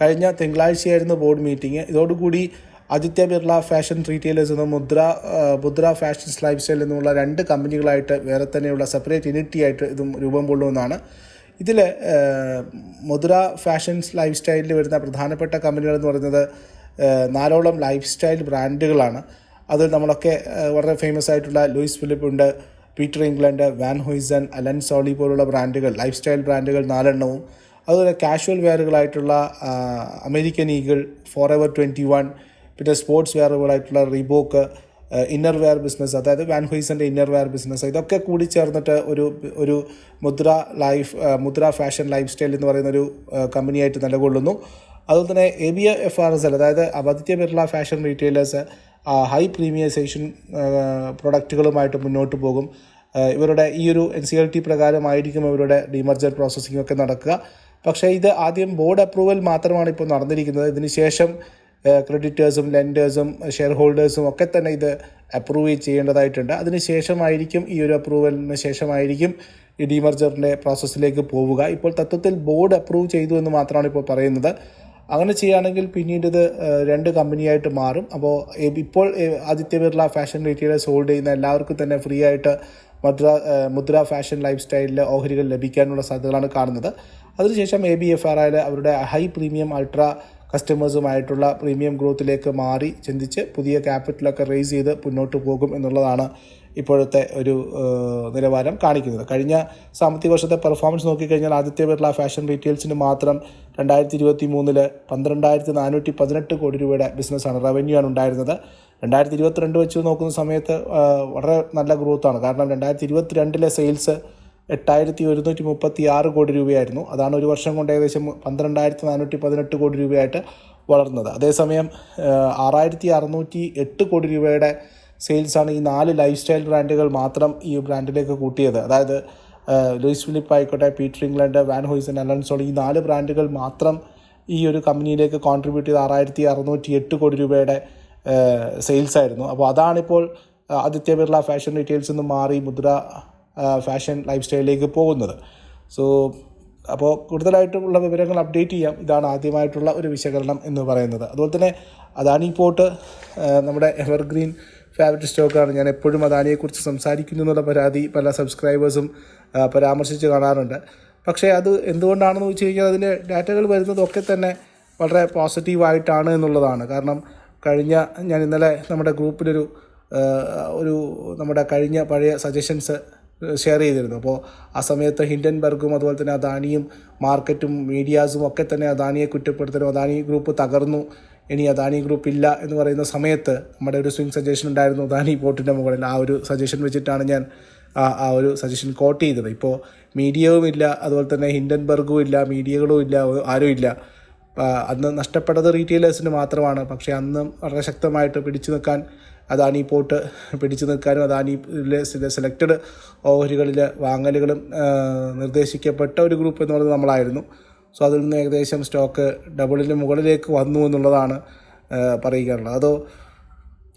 കഴിഞ്ഞ തിങ്കളാഴ്ചയായിരുന്നു ബോർഡ് മീറ്റിംഗ് ഇതോടുകൂടി ആദിത്യ ബിർള ഫാഷൻ റീറ്റെയിലേഴ്സ് എന്ന മുദ്ര മുദ്ര ഫാഷൻസ് ലൈഫ് സ്റ്റൈൽ എന്നുള്ള രണ്ട് കമ്പനികളായിട്ട് വേറെ തന്നെയുള്ള സെപ്പറേറ്റ് യൂണിറ്റി ആയിട്ട് ഇതും രൂപം കൊള്ളുമെന്നാണ് ഇതിൽ മുദ്ര ഫാഷൻസ് ലൈഫ് സ്റ്റൈലിൽ വരുന്ന പ്രധാനപ്പെട്ട കമ്പനികൾ എന്ന് പറയുന്നത് നാലോളം ലൈഫ് സ്റ്റൈൽ ബ്രാൻഡുകളാണ്. അതിൽ നമ്മളൊക്കെ വളരെ ഫേമസ് ആയിട്ടുള്ള ലൂയിസ് ഫിലിപ്പ് ഉണ്ട് Peter England Van Heusen Allen Solly പോലുള്ള ബ്രാൻഡുകൾ ലൈഫ് സ്റ്റൈൽ ബ്രാൻഡുകൾ നാലെണ്ണവും. അതുപോലെ casual വെയറുകളായിട്ടുള്ള American Eagle forever twenty one പിന്നെ സ്പോർട്സ് വെയറുകളായിട്ടുള്ള റീബോക്ക് ഇന്നർ വെയർ ബിസിനസ് അതായത് വാൻ ഹോയ്സന്റെ ഇന്നർ വെയർ ബിസിനസ്. ഇതൊക്കെ കൂടി ചേർന്നിട്ട് ഒരു ഒരു മുദ്ര ലൈഫ് മുദ്ര ഫാഷൻ ലൈഫ് സ്റ്റൈൽ എന്ന് പറയുന്ന ഒരു കമ്പനിയായിട്ട് നിലകൊള്ളുന്നു. അതുപോലെ തന്നെ A B F R S L അതായത് Aditya Birla fashion retailers high premiumisation പ്രൊഡക്റ്റുകളുമായിട്ട് മുന്നോട്ട് പോകും. ഇവരുടെ ഈ ഒരു എൻ സി എൽ ടി പ്രകാരമായിരിക്കും ഇവരുടെ ഡിമർജർ പ്രോസസ്സിംഗ് ഒക്കെ നടക്കുക. പക്ഷേ ഇത് ആദ്യം ബോർഡ് അപ്രൂവൽ മാത്രമാണ് ഇപ്പോൾ നടന്നിരിക്കുന്നത്. ഇതിന് ശേഷം ക്രെഡിറ്റേഴ്സും ലെൻഡേഴ്സും ഷെയർ ഹോൾഡേഴ്സും ഒക്കെ തന്നെ ഇത് അപ്രൂവ് ചെയ്യേണ്ടതായിട്ടുണ്ട്. അതിന് ശേഷമായിരിക്കും ഈ ഒരു അപ്രൂവലിന് ശേഷമായിരിക്കും ഈ ഡിമർജറിന്റെ പ്രോസസ്സിലേക്ക് പോവുക. ഇപ്പോൾ തത്വത്തിൽ ബോർഡ് അപ്രൂവ് ചെയ്തു എന്ന് മാത്രമാണ് ഇപ്പോൾ പറയുന്നത്. അങ്ങനെ ചെയ്യുകയാണെങ്കിൽ പിന്നീട് ഇത് രണ്ട് കമ്പനിയായിട്ട് മാറും. അപ്പോൾ ഇപ്പോൾ Aditya Birla fashion retailers hold ചെയ്യുന്ന എല്ലാവർക്കും തന്നെ ഫ്രീ ആയിട്ട് മുദ്ര മുദ്ര ഫാഷൻ ലൈഫ് സ്റ്റൈലിലെ ഓഹരികൾ ലഭിക്കാനുള്ള സാധ്യതകളാണ് കാണുന്നത്. അതിനുശേഷം എ ബി എഫ് ആർ ആയാലും അവരുടെ ഹൈ പ്രീമിയം അൾട്രാ കസ്റ്റമേഴ്സുമായിട്ടുള്ള പ്രീമിയം ഗ്രോത്തിലേക്ക് മാറി ചിന്തിച്ച് പുതിയ ക്യാപിറ്റലൊക്കെ റേസ് ചെയ്ത് മുന്നോട്ട് പോകും എന്നുള്ളതാണ് ഇപ്പോഴത്തെ ഒരു നിലവാരം കാണിക്കുന്നത്. കഴിഞ്ഞ സാമ്പത്തിക വർഷത്തെ പെർഫോമൻസ് നോക്കിക്കഴിഞ്ഞാൽ ആദിത്യ ബിർള ഫാഷൻ റീറ്റെയിൽസിന് മാത്രം രണ്ടായിരത്തി ഇരുപത്തി മൂന്നിൽ പന്ത്രണ്ടായിരത്തി നാനൂറ്റി പതിനെട്ട് കോടി രൂപയുടെ ബിസിനസ്സാണ് റവന്യൂ ആണ് ഉണ്ടായിരുന്നത്. രണ്ടായിരത്തി ഇരുപത്തിരണ്ട് വെച്ച് നോക്കുന്ന സമയത്ത് വളരെ നല്ല ഗ്രോത്താണ് കാരണം രണ്ടായിരത്തി ഇരുപത്തിരണ്ടിലെ സെയിൽസ് എട്ടായിരത്തി ഒരുന്നൂറ്റി മുപ്പത്തി ആറ് കോടി രൂപയായിരുന്നു. അതാണ് ഒരു വർഷം കൊണ്ട് ഏകദേശം പന്ത്രണ്ടായിരത്തി നാനൂറ്റി പതിനെട്ട് കോടി രൂപയായിട്ട് വളർന്നത്. അതേസമയം ആറായിരത്തി അറുന്നൂറ്റി എട്ട് കോടി രൂപയുടെ സെയിൽസാണ് ഈ നാല് ലൈഫ് സ്റ്റൈൽ ബ്രാൻഡുകൾ മാത്രം ഈ ബ്രാൻഡിലേക്ക് കൂട്ടിയത്. അതായത് ലൂയിസ് ഫിലിപ്പ് ആയിക്കോട്ടെ Peter England Van Heusen Allen Solly ഈ നാല് ബ്രാൻഡുകൾ മാത്രം ഈ ഒരു കമ്പനിയിലേക്ക് കോൺട്രിബ്യൂട്ട് ചെയ്ത് ആറായിരത്തി അറുന്നൂറ്റി എട്ട് കോടി രൂപയുടെ സെയിൽസ് ആയിരുന്നു അപ്പോൾ അതാണിപ്പോൾ ആദിത്യ ബിർള ഫാഷൻ റീറ്റെയിൽസ് നിന്ന് മാറി മുദ്ര ഫാഷൻ ലൈഫ് സ്റ്റൈലിലേക്ക് പോകുന്നത്. സോ അപ്പോൾ കൂടുതലായിട്ടുള്ള വിവരങ്ങൾ അപ്ഡേറ്റ് ചെയ്യാം. ഇതാണ് ആദ്യമായിട്ടുള്ള ഒരു വിശകലനം എന്ന് പറയുന്നത്. അതുപോലെ തന്നെ അദാനി പോർട്ട് നമ്മുടെ എവർഗ്രീൻ ഫേവററ്റ് സ്റ്റോക്കാണ് ഞാൻ എപ്പോഴും അദാനിയെക്കുറിച്ച് സംസാരിക്കുന്നു എന്നുള്ള പരാതി പല സബ്സ്ക്രൈബേഴ്സും പരാമർശിച്ച് കാണാറുണ്ട്. പക്ഷേ അത് എന്തുകൊണ്ടാണെന്ന് വെച്ച് കഴിഞ്ഞാൽ അതിന്റെ ഡാറ്റകൾ വരുന്നതൊക്കെ തന്നെ വളരെ പോസിറ്റീവായിട്ടാണ് എന്നുള്ളതാണ്. കാരണം കഴിഞ്ഞ ഞാൻ ഇന്നലെ നമ്മുടെ ഗ്രൂപ്പിലൊരു ഒരു നമ്മുടെ കഴിഞ്ഞ പഴയ സജഷൻസ് ഷെയർ ചെയ്തിരുന്നു. അപ്പോൾ ആ സമയത്ത് ഹിൻഡൻബർഗും അതുപോലെ തന്നെ അദാനിയും മാർക്കറ്റും മീഡിയാസും ഒക്കെ തന്നെ അദാനിയെ കുറ്റപ്പെടുത്തലും അദാനി ഗ്രൂപ്പ് തകർന്നു ഇനി അദാനി ഗ്രൂപ്പ് ഇല്ല എന്ന് പറയുന്ന സമയത്ത് നമ്മുടെ ഒരു സ്വിംഗ് സജഷൻ ഉണ്ടായിരുന്നു. അദാനി ബോട്ടിന്റെ മുകളിൽ ആ ഒരു സജഷൻ വെച്ചിട്ടാണ് ഞാൻ ആ ഒരു സജഷൻ കോട്ട് ചെയ്തത്. ഇപ്പോൾ മീഡിയവും ഇല്ല അതുപോലെ തന്നെ ഹിൻഡൻബർഗും ഇല്ല മീഡിയകളും ഇല്ല ആരും ഇല്ല. അന്ന് നഷ്ടപ്പെട്ടത് റീറ്റെയിലേഴ്സിന് മാത്രമാണ്. പക്ഷേ അന്നും വളരെ ശക്തമായിട്ട് പിടിച്ചു നിൽക്കാൻ അദാനി പോട്ട് പിടിച്ചു നിൽക്കാനും അദാനിയിലെ സെലക്റ്റഡ് ഓഹരികളിലെ വാങ്ങലുകളും നിർദ്ദേശിക്കപ്പെട്ട ഒരു ഗ്രൂപ്പ് എന്ന് പറയുന്നത് നമ്മളായിരുന്നു. സോ അതിൽ നിന്ന് ഏകദേശം സ്റ്റോക്ക് ഡബിളിന് മുകളിലേക്ക് വന്നു എന്നുള്ളതാണ് പറയുകയുള്ളത് അതോ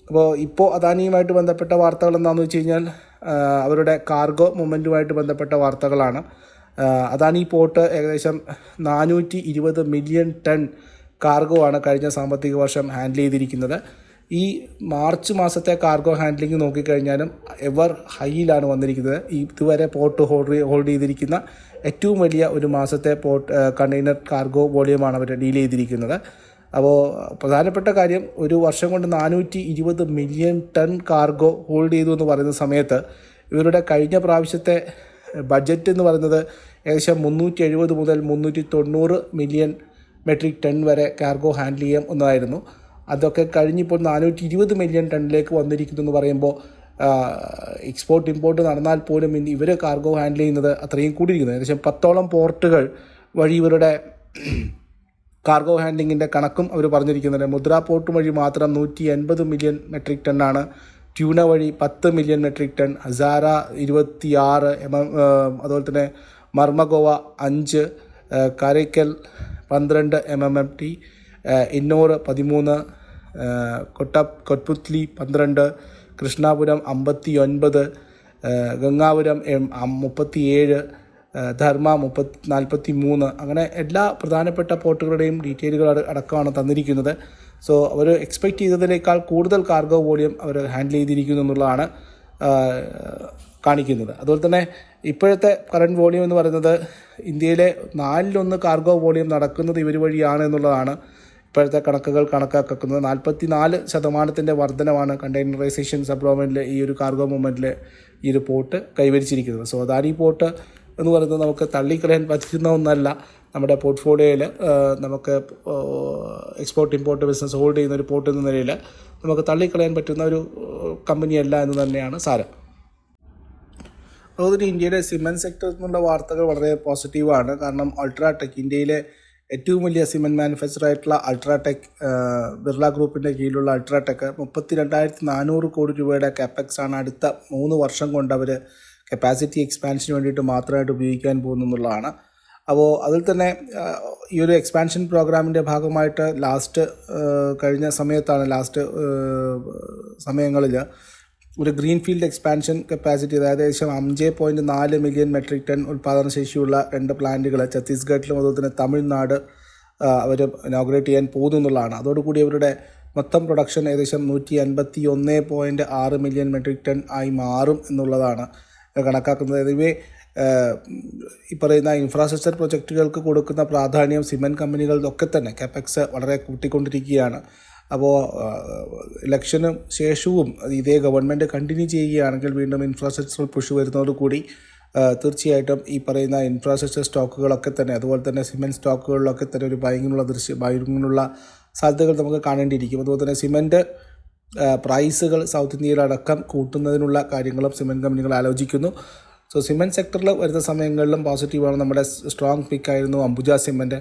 അപ്പോൾ ഇപ്പോൾ അദാനിയുമായിട്ട് ബന്ധപ്പെട്ട വാർത്തകൾ എന്താണെന്ന് വെച്ച് കഴിഞ്ഞാൽ അവരുടെ കാർഗോ മൂവ്മെന്റുമായിട്ട് ബന്ധപ്പെട്ട വാർത്തകളാണ്. അദാനി പോർട്ട് ഏകദേശം നാനൂറ്റി ഇരുപത് മില്യൺ ടൺ കാർഗോ ആണ് കഴിഞ്ഞ സാമ്പത്തിക വർഷം ഹാൻഡിൽ ചെയ്തിരിക്കുന്നത്. ഈ മാർച്ച് മാസത്തെ കാർഗോ ഹാൻഡ്ലിംഗ് നോക്കിക്കഴിഞ്ഞാലും എവർ ഹൈയിലാണ് വന്നിരിക്കുന്നത്. ഇതുവരെ പോർട്ട് ഹോൾഡ് ഹോൾഡ് ചെയ്തിരിക്കുന്ന ഏറ്റവും വലിയ ഒരു മാസത്തെ പോർട്ട് കണ്ടെയ്നർ കാർഗോ വോളിയമാണ് അവർ ഡീൽ ചെയ്തിരിക്കുന്നത്. അപ്പോൾ പ്രധാനപ്പെട്ട കാര്യം ഒരു വർഷം കൊണ്ട് നാനൂറ്റി ഇരുപത് മില്യൺ ടൺ കാർഗോ ഹോൾഡ് ചെയ്തു എന്ന് പറയുന്ന സമയത്ത് ഇവരുടെ കഴിഞ്ഞ പ്രാവശ്യത്തെ ബഡ്ജറ്റ് എന്ന് പറയുന്നത് ഏകദേശം മുന്നൂറ്റി എഴുപത് മുതൽ മുന്നൂറ്റി തൊണ്ണൂറ് മില്യൺ മെട്രിക് ടൺ വരെ കാർഗോ ഹാൻഡിൽ ചെയ്യാം എന്നതായിരുന്നു അതൊക്കെ കഴിഞ്ഞിപ്പോൾ നാനൂറ്റി ഇരുപത് മില്യൺ ടണ്ണിലേക്ക് വന്നിരിക്കുന്നു എന്ന് പറയുമ്പോൾ എക്സ്പോർട്ട് ഇമ്പോർട്ട് നടന്നാൽ പോലും ഇനി ഇവർ കാർഗോ ഹാൻഡിൽ ചെയ്യുന്നത് അത്രയും കൂടിയിരിക്കുന്നത് ഏകദേശം പത്തോളം പോർട്ടുകൾ വഴി ഇവരുടെ കാർഗോ ഹാൻഡ്ലിങ്ങിന്റെ കണക്കും അവർ പറഞ്ഞിരിക്കുന്നുണ്ട്. മുദ്ര പോർട്ട് വഴി മാത്രം നൂറ്റി എൺപത് മില്യൺ മെട്രിക് ടൺ ആണ്. ട്യൂണ വഴി പത്ത് മില്യൺ മെട്രിക് ടൺ ഹസാര ഇരുപത്തിയാറ് അതുപോലെ തന്നെ മർമഗോവ അഞ്ച് കാരയ്ക്കൽ പന്ത്രണ്ട് M M M T Ennore പതിമൂന്ന് കൊട്ട കൊട്പുത്ലി പന്ത്രണ്ട് കൃഷ്ണാപുരം അമ്പത്തി ഒൻപത് ഗംഗാപുരം മുപ്പത്തിയേഴ് ധർമ്മ മുപ്പത്തി നാൽപ്പത്തി മൂന്ന് അങ്ങനെ എല്ലാ പ്രധാനപ്പെട്ട പോർട്ടുകളുടെയും ഡീറ്റെയിലുകൾ അടക്കമാണ് തന്നിരിക്കുന്നത്. സോ അവർ എക്സ്പെക്റ്റ് ചെയ്തതിനേക്കാൾ കൂടുതൽ കാർഗോ വോളിയം അവർ ഹാൻഡിൽ ചെയ്തിരിക്കുന്നു എന്നുള്ളതാണ് കാണിക്കുന്നത്. അതുപോലെ തന്നെ ഇപ്പോഴത്തെ കറണ്ട് വോളിയം എന്ന് പറയുന്നത് ഇന്ത്യയിലെ നാലിലൊന്ന് കാർഗോ വോളിയം നടക്കുന്നത് ഇവർ വഴിയാണ് എന്നുള്ളതാണ് ഇപ്പോഴത്തെ കണക്കുകൾ കണക്കാക്കുന്നത് നാൽപ്പത്തി നാല് ശതമാനത്തിന്റെ വർധനമാണ് കണ്ടെയ്നറൈസേഷൻ സബ്ലോമെന്റിൽ ഈ ഒരു കാർഗോ മൂവ്മെന്റിൽ ഈ ഒരു പോർട്ട് കൈവരിച്ചിരിക്കുന്നത്. സോ അദാനി പോർട്ട് എന്ന് പറയുന്നത് നമുക്ക് തള്ളിക്കളയാൻ പറ്റുന്ന ഒന്നല്ല. നമ്മുടെ പോർട്ട്ഫോളിയോയിൽ നമുക്ക് എക്സ്പോർട്ട് ഇമ്പോർട്ട് ബിസിനസ് ഹോൾഡ് ചെയ്യുന്ന ഒരു പോർട്ട് എന്ന നിലയിൽ നമുക്ക് തള്ളിക്കളയാൻ പറ്റുന്ന ഒരു കമ്പനിയല്ല എന്ന് തന്നെയാണ് സാരം. അതുപോലെ ഇന്ത്യയുടെ സിമെന്റ് സെക്ടറിൽ നിന്നുള്ള വാർത്തകൾ വളരെ പോസിറ്റീവാണ് കാരണം അൾട്രാടെക് ഇന്ത്യയിലെ ഏറ്റവും വലിയ സിമെന്റ് മാനുഫാക്ചർ ആയിട്ടുള്ള അൾട്രാടെക് ബിർള ഗ്രൂപ്പിന്റെ കീഴിലുള്ള അൾട്രാടെക് മുപ്പത്തി രണ്ടായിരത്തി നാനൂറ് കോടി രൂപയുടെ കാപ്പക്സ് ആണ് അടുത്ത മൂന്ന് വർഷം കൊണ്ട് അവർ കപ്പാസിറ്റി എക്സ്പാൻഷന് വേണ്ടിയിട്ട് മാത്രമായിട്ട് ഉപയോഗിക്കാൻ പോകുന്നു എന്നുള്ളതാണ് അപ്പോൾ അതിൽ തന്നെ ഈ ഒരു എക്സ്പാൻഷൻ പ്രോഗ്രാമിന്റെ ഭാഗമായിട്ട് ലാസ്റ്റ് കഴിഞ്ഞ സമയത്താണ് ലാസ്റ്റ് സമയങ്ങളിൽ ഒരു ഗ്രീൻഫീൽഡ് എക്സ്പാൻഷൻ കപ്പാസിറ്റി അതായത് ഏകദേശം അഞ്ച് പോയിന്റ് നാല് മില്യൺ മെട്രിക് ടൺ ഉൽപ്പാദന ശേഷിയുള്ള രണ്ട് പ്ലാന്റുകൾ ഛത്തീസ്ഗഡിലും അതുപോലെ തന്നെ തമിഴ്നാട് അവർ ഇനോഗ്രേറ്റ് ചെയ്യാൻ പോകുന്നു എന്നുള്ളതാണ്. അതോടുകൂടി അവരുടെ മൊത്തം പ്രൊഡക്ഷൻ ഏകദേശം നൂറ്റി അൻപത്തി ഒന്ന് പോയിന്റ് ആറ് മില്യൺ മെട്രിക് ടൺ ആയി മാറും എന്നുള്ളതാണ് കണക്കാക്കുന്നത്. ഇവയെ ഈ പറയുന്ന ഇൻഫ്രാസ്ട്രക്ചർ പ്രൊജക്റ്റുകൾക്ക് കൊടുക്കുന്ന പ്രാധാന്യം സിമെന്റ് കമ്പനികളിലൊക്കെ തന്നെ കാപ്പക്സ് വളരെ കൂട്ടിക്കൊണ്ടിരിക്കുകയാണ്. അപ്പോൾ ഇലക്ഷനും ശേഷവും ഇതേ ഗവൺമെന്റ് കണ്ടിന്യൂ ചെയ്യുകയാണെങ്കിൽ വീണ്ടും ഇൻഫ്രാസ്ട്രക്ചറൽ പുഷ് വരുന്നതോടുകൂടി തീർച്ചയായിട്ടും ഈ പറയുന്ന ഇൻഫ്രാസ്ട്രക്ചർ സ്റ്റോക്കുകളൊക്കെ തന്നെ അതുപോലെ തന്നെ സിമെന്റ് സ്റ്റോക്കുകളിലൊക്കെ തന്നെ ഒരു ബൈങ്ങിനുള്ള ദൃശ്യ ബൈങ്ങിനുള്ള സാധ്യതകൾ നമുക്ക് കാണേണ്ടിയിരിക്കും. അതുപോലെ തന്നെ സിമെന്റ് പ്രൈസുകൾ സൗത്ത് ഇന്ത്യയിലടക്കം കൂട്ടുന്നതിനുള്ള കാര്യങ്ങളും സിമെന്റ് കമ്പനികൾ ആലോചിക്കുന്നു. സോ സിമെന്റ് സെക്ടറിൽ വരുന്ന സമയങ്ങളിലും പോസിറ്റീവാണ് നമ്മുടെ സ്ട്രോങ് പിക്ക് ആയിരുന്നു അംബുജ സിമെന്റ്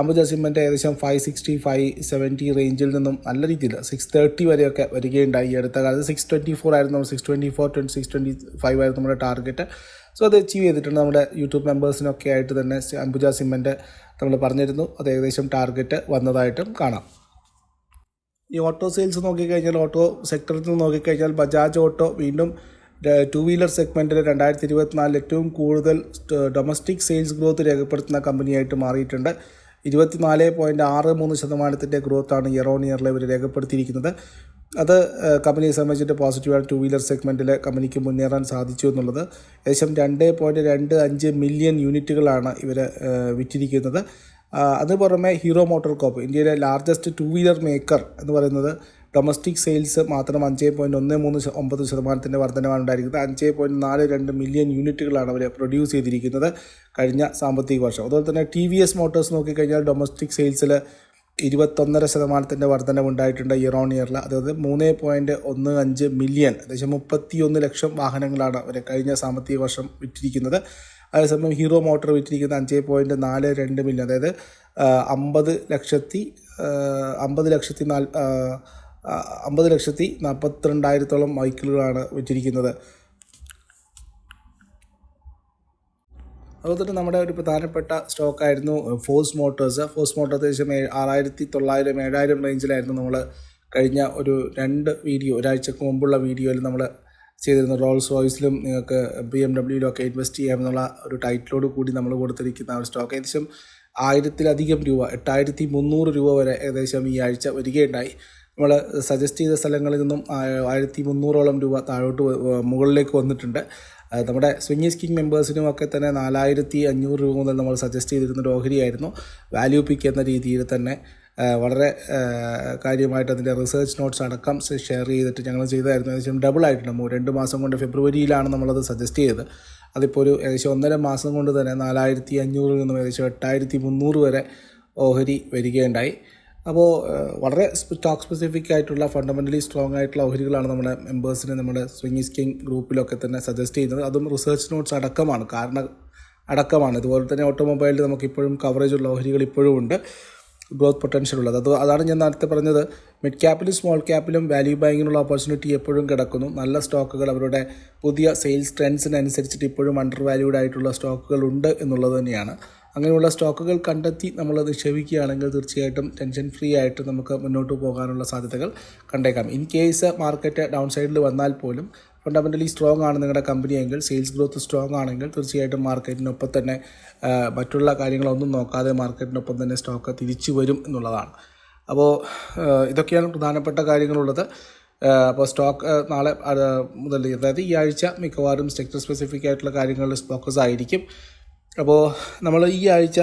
അംബുജ സിമെന്റ് ഏകദേശം ഫൈവ് സിക്സ്റ്റി ഫൈവ് സെവന്റി റേഞ്ചിൽ നിന്നും നല്ല രീതിയിൽ സിക്സ് തേർട്ടി വരെയൊക്കെ വരികയുണ്ടായി. ഈ അടുത്ത കാലത്ത് സിക്സ് ട്വന്റി ഫോർ ആയിരുന്നു six twenty four twenty six twenty five ആയിരുന്നു നമ്മുടെ ടാർഗറ്റ് സോ അത് അച്ചീവ് ചെയ്തിട്ടുണ്ട് നമ്മുടെ യൂട്യൂബ് മെമ്പേഴ്സിനൊക്കെ ആയിട്ട് തന്നെ അംബുജ സിമെന്റ് നമ്മൾ പറഞ്ഞിരുന്നു. അത് ഏകദേശം ടാർഗറ്റ് വന്നതായിട്ടും കാണാം. ഈ ഓട്ടോ സെയിൽസ് നോക്കിക്കഴിഞ്ഞാൽ ഓട്ടോ സെക്ടറിൽ നിന്ന് നോക്കിക്കഴിഞ്ഞാൽ ബജാജ് ഓട്ടോ വീണ്ടും ടു വീലർ സെഗ്മെന്റിൽ രണ്ടായിരത്തി ഇരുപത്തിനാലിൽ ഏറ്റവും കൂടുതൽ ഡൊമസ്റ്റിക് സെയിൽസ് ഗ്രോത്ത് രേഖപ്പെടുത്തുന്ന കമ്പനിയായിട്ട് മാറിയിട്ടുണ്ട്. ഇരുപത്തിനാല് പോയിന്റ് ആറ് മൂന്ന് ശതമാനത്തിന്റെ ഗ്രോത്താണ് ഇയർ ഓൺ ഇയറിൽ ഇവർ രേഖപ്പെടുത്തിയിരിക്കുന്നത്. അത് കമ്പനിയെ സംബന്ധിച്ചിട്ട് പോസിറ്റീവായിട്ട് ടു വീലർ സെഗ്മെന്റിൽ കമ്പനിക്ക് മുന്നേറാൻ സാധിച്ചു എന്നുള്ളത്. ഏകദേശം രണ്ട് പോയിന്റ് രണ്ട് അഞ്ച് മില്യൺ യൂണിറ്റുകളാണ് ഇവർ വിറ്റിരിക്കുന്നത്. അതിന് അത് പുറമെ ഹീറോ മോട്ടോർ കോപ്പ് ഇന്ത്യയിലെ ലാർജസ്റ്റ് ടു വീലർ മേക്കർ എന്ന് പറയുന്നത് ഡൊമസ്റ്റിക് സെയിൽസ് മാത്രം അഞ്ച് പോയിന്റ് ഒന്ന് മൂന്ന് ഒമ്പത് ശതമാനത്തിന്റെ വർധനമാണ് ഉണ്ടായിരിക്കുന്നത്. അഞ്ച് പോയിന്റ് നാല് രണ്ട് മില്യൺ യൂണിറ്റുകളാണ് അവർ പ്രൊഡ്യൂസ് ചെയ്തിരിക്കുന്നത് കഴിഞ്ഞ സാമ്പത്തിക വർഷം. അതുപോലെ തന്നെ ടി വി എസ് മോട്ടോഴ്സ് നോക്കിക്കഴിഞ്ഞാൽ ഡൊമസ്റ്റിക് സെയിൽസിൽ ഇരുപത്തൊന്നര ശതമാനത്തിന്റെ വർധനവ് ഉണ്ടായിട്ടുണ്ട് ഇയർ ഓൺ ഇയറിൽ അതായത് മൂന്ന് പോയിന്റ് ഒന്ന് അഞ്ച് മില്യൺ ഏകദേശം മുപ്പത്തിയൊന്ന് ലക്ഷം വാഹനങ്ങളാണ് അവർ കഴിഞ്ഞ സാമ്പത്തിക വർഷം വിറ്റിരിക്കുന്നത്. അതേസമയം ഹീറോ മോട്ടോർ വിറ്റിരിക്കുന്നത് അഞ്ച് പോയിന്റ് നാല് രണ്ട് മില്യൺ അതായത് അമ്പത് ലക്ഷത്തി അമ്പത് ലക്ഷത്തി നാൽ അമ്പത് ലക്ഷത്തി നാൽപ്പത്തിരണ്ടായിരത്തോളം ബൈക്കുകളാണ് വെച്ചിരിക്കുന്നത്. അതുപോലെ തന്നെ നമ്മുടെ ഒരു പ്രധാനപ്പെട്ട സ്റ്റോക്കായിരുന്നു ഫോഴ്സ് മോട്ടോഴ്സ്. ഫോഴ്സ് മോട്ടോർ ഏകദേശം ആറായിരത്തി തൊള്ളായിരം ഏഴായിരം റേഞ്ചിലായിരുന്നു നമ്മൾ കഴിഞ്ഞ ഒരു രണ്ട് വീഡിയോ ഒരാഴ്ചക്ക് മുമ്പുള്ള വീഡിയോയിൽ നമ്മൾ ചെയ്തിരുന്ന റോൾസ് റോയ്സിലും നിങ്ങൾക്ക് ബി എം ഡബ്ല്യൂയിലും ഒക്കെ ഇൻവെസ്റ്റ് ചെയ്യാമെന്നുള്ള ഒരു ടൈറ്റിലോട് കൂടി നമ്മൾ കൊടുത്തിരിക്കുന്ന ഒരു സ്റ്റോക്ക് ഏകദേശം ആയിരത്തിലധികം രൂപ എട്ടായിരത്തി മുന്നൂറ് രൂപ വരെ ഏകദേശം ഈ ആഴ്ച വരികയുണ്ടായി. നമ്മൾ സജസ്റ്റ് ചെയ്ത സ്ഥലങ്ങളിൽ നിന്നും ആയിരത്തി മുന്നൂറോളം രൂപ താഴോട്ട് മുകളിലേക്ക് വന്നിട്ടുണ്ട്. നമ്മുടെ സ്വിംഗ് സ്കിങ് മെമ്പേഴ്സിനും ഒക്കെ തന്നെ നാലായിരത്തി അഞ്ഞൂറ് രൂപ മുതൽ നമ്മൾ സജസ്റ്റ് ചെയ്തിരുന്ന ഒരു ഓഹരിയായിരുന്നു. വാല്യൂ പിക്ക് എന്ന രീതിയിൽ തന്നെ വളരെ കാര്യമായിട്ട് അതിന്റെ റിസർച്ച് നോട്ട്സ് അടക്കം ഷെയർ ചെയ്തിട്ട് ഞങ്ങൾ ചെയ്തായിരുന്നു. ഏകദേശം ഡബിൾ ആയിട്ടുണ്ട്. രണ്ട് മാസം കൊണ്ട് ഫെബ്രുവരിയിലാണ് നമ്മളത് സജസ്റ്റ് ചെയ്തത്. അതിപ്പോൾ ഒരു ഏകദേശം ഒന്നര മാസം കൊണ്ട് തന്നെ നാലായിരത്തി അഞ്ഞൂറിൽ നിന്നും ഏകദേശം എട്ടായിരത്തി മുന്നൂറ് വരെ ഓഹരി വരികയുണ്ടായി. അപ്പോൾ വളരെ സ്റ്റോക്ക് സ്പെസിഫിക് ആയിട്ടുള്ള ഫണ്ടമെന്റലി സ്ട്രോങ് ആയിട്ടുള്ള ഓഹരികളാണ് നമ്മുടെ മെമ്പേഴ്സിന് നമ്മുടെ സ്വിംഗ് സ്കിങ് ഗ്രൂപ്പിലൊക്കെ തന്നെ സജസ്റ്റ് ചെയ്യുന്നത്. അതും റിസർച്ച് നോട്ട്സ് അടക്കമാണ് കാരണം അടക്കമാണ്. ഇതുപോലെ തന്നെ ഓട്ടോമൊബൈലിൽ നമുക്ക് ഇപ്പോഴും കവറേജ് ഉള്ള ഓഹരികൾ ഇപ്പോഴും ഉണ്ട്. ഗ്രോത്ത് പൊട്ടൻഷ്യൽ ഉള്ളത്. അത് അതാണ് ഞാൻ നേരത്തെ പറഞ്ഞത്. മിഡ് ക്യാപ്പിലും സ്മോൾ ക്യാപ്പിലും വാല്യൂ ബാങ്കിനുള്ള ഓപ്പർച്യൂണിറ്റി എപ്പോഴും കിടക്കുന്നു. നല്ല സ്റ്റോക്കുകൾ അവരുടെ പുതിയ സെയിൽസ് ട്രെൻഡ്സിനനുസരിച്ചിട്ട് ഇപ്പോഴും അണ്ടർ വാല്യൂഡ് ആയിട്ടുള്ള സ്റ്റോക്കുകൾ ഉണ്ട് എന്നുള്ളത് തന്നെയാണ്. അങ്ങനെയുള്ള സ്റ്റോക്കുകൾ കണ്ടെത്തി നമ്മൾ നിക്ഷേപിക്കുകയാണെങ്കിൽ തീർച്ചയായിട്ടും ടെൻഷൻ ഫ്രീ ആയിട്ട് നമുക്ക് മുന്നോട്ട് പോകാനുള്ള സാധ്യതകൾ കണ്ടേക്കാം. ഇൻ കേസ് മാർക്കറ്റ് ഡൗൺ സൈഡിൽ വന്നാൽ പോലും ഫണ്ടമെന്റലി സ്ട്രോങ് ആണ് നിങ്ങളുടെ കമ്പനി എങ്കിൽ സെയിൽസ് ഗ്രോത്ത് സ്ട്രോങ് ആണെങ്കിൽ തീർച്ചയായിട്ടും മാർക്കറ്റിനൊപ്പം തന്നെ മറ്റുള്ള കാര്യങ്ങളൊന്നും നോക്കാതെ മാർക്കറ്റിനൊപ്പം തന്നെ സ്റ്റോക്ക് തിരിച്ചു വരും എന്നുള്ളതാണ്. അപ്പോൾ ഇതൊക്കെയാണ് പ്രധാനപ്പെട്ട കാര്യങ്ങളുള്ളത്. അപ്പോൾ സ്റ്റോക്ക് നാളെ മുതൽ അതായത് ഈ ആഴ്ച മിക്കവാറും സെക്ടർ സ്പെസിഫിക് ആയിട്ടുള്ള കാര്യങ്ങളിൽ ഫോക്കസ് ആയിരിക്കും. അപ്പോൾ നമ്മൾ ഈ ആഴ്ച